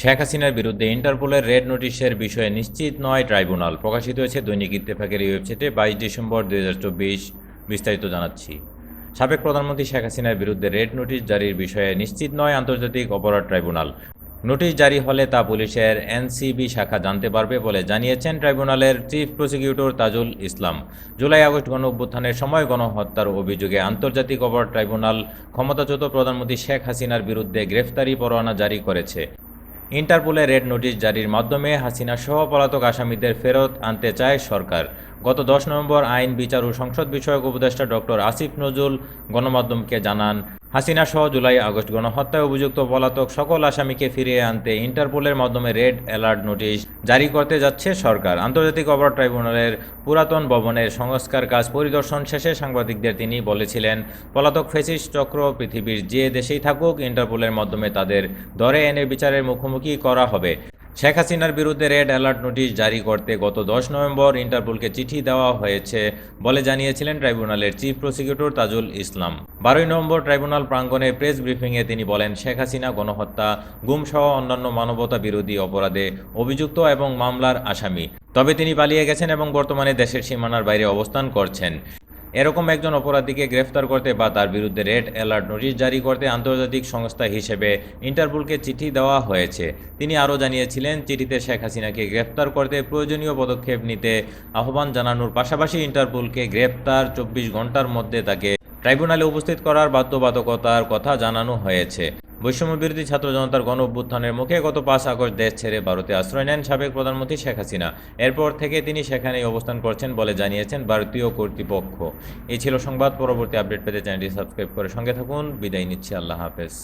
শেখ হাসিনার বিরুদ্ধে ইন্টারপোলের রেড নোটিশের বিষয়ে নিশ্চিত নয় ট্রাইব্যুনাল। প্রকাশিত হয়েছে দৈনিক ইত্তেফাকের এই ওয়েবসাইটে বাইশ ডিসেম্বর দুই হাজার চব্বিশ। বিস্তারিত জানাচ্ছি। সাবেক প্রধানমন্ত্রী শেখ হাসিনার বিরুদ্ধে রেড নোটিশ জারির বিষয়ে নিশ্চিত নয় আন্তর্জাতিক অপরাধ ট্রাইব্যুনাল। নোটিশ জারি হলে তা পুলিশের এনসিবি শাখা জানতে পারবে বলে জানিয়েছেন ট্রাইব্যুনালের chief prosecutor Tajul Islam. July August গণ অভ্যুত্থানের সময় গণহত্যার অভিযোগে আন্তর্জাতিক অপরাধ ট্রাইব্যুনাল ক্ষমতাচ্যুত প্রধানমন্ত্রী শেখ হাসিনার বিরুদ্ধে গ্রেফতারি পরোয়ানা জারি করেছে। ইন্টারপোলে রেড নোটিশ জারির মাধ্যমে হাসিনা সহ পলাতক আসামিদের ফেরত আনতে চায় সরকার। গত দশ নভেম্বর আইন বিচার ও সংসদ বিষয়ক উপদেষ্টা ডক্টর আসিফ নজরুল গণমাধ্যমকে জানান হাসিনা সহ জুলাই আগস্ট গণহত্যায় অভিযুক্ত পলাতক সকল আসামিকে ফিরিয়ে আনতে ইন্টারপোলের মাধ্যমে রেড অ্যালার্ট নোটিশ জারি করতে যাচ্ছে সরকার। আন্তর্জাতিক অপরাধ ট্রাইব্যুনালের পুরাতন ভবনের সংস্কার কাজ পরিদর্শন শেষে সাংবাদিকদের তিনি বলেছিলেন, পলাতক ফেসিস চক্র পৃথিবীর যে দেশেই থাকুক, ইন্টারপোলের মাধ্যমে তাদের দরে এনে বিচারের মুখোমুখি করা হবে। শেখ হাসিনার বিরুদ্ধে রেড অ্যালার্ট নোটিশ জারি করতে গত দশ নভেম্বর ইন্টারপোলকে চিঠি দেওয়া হয়েছে বলে জানিয়েছিলেন ট্রাইব্যুনালের চিফ প্রসিকিউটর তাজুল ইসলাম। বারোই নভেম্বর ট্রাইব্যুনাল প্রাঙ্গণে প্রেস ব্রিফিংয়ে তিনি বলেন, শেখ হাসিনা গণহত্যা, গুমসহ অন্যান্য মানবতা বিরোধী অপরাধে অভিযুক্ত এবং মামলার আসামি। তবে তিনি পালিয়ে গেছেন এবং বর্তমানে দেশের সীমানার বাইরে অবস্থান করছেন। এরকম একজন অপরাধীকে গ্রেফতার করতে বা তার বিরুদ্ধে রেড অ্যালার্ট নোটিশ জারি করতে আন্তর্জাতিক সংস্থা হিসেবে ইন্টারপোলকে চিঠি দেওয়া হয়েছে। তিনি আরও জানিয়েছিলেন, চিঠিতে শেখ হাসিনাকে গ্রেফতার করতে প্রয়োজনীয় পদক্ষেপ নিতে আহ্বান জানানোর পাশাপাশি ইন্টারপোলকে গ্রেফতার চব্বিশ ঘণ্টার মধ্যে তাকে ট্রাইব্যুনালে উপস্থিত করার বাধ্যবাধকতার কথা জানানো হয়েছে। বৈষম্য বিরোধী ছাত্র জনতার গণ অভ্যুত্থানের মুখে গত পাঁচ আগস্ট দেশ ছেড়ে ভারতে আশ্রয় নেন সাবেক প্রধানমন্ত্রী শেখ হাসিনা। এরপর থেকে তিনি সেখানেই অবস্থান করছেন বলে জানিয়েছেন ভারতীয় কর্তৃপক্ষ। এই ছিল সংবাদ। পরবর্তী আপডেট পেতে চ্যানেলটি সাবস্ক্রাইব করে সঙ্গে থাকুন। বিদায় নিচ্ছি। আল্লাহ হাফেজ।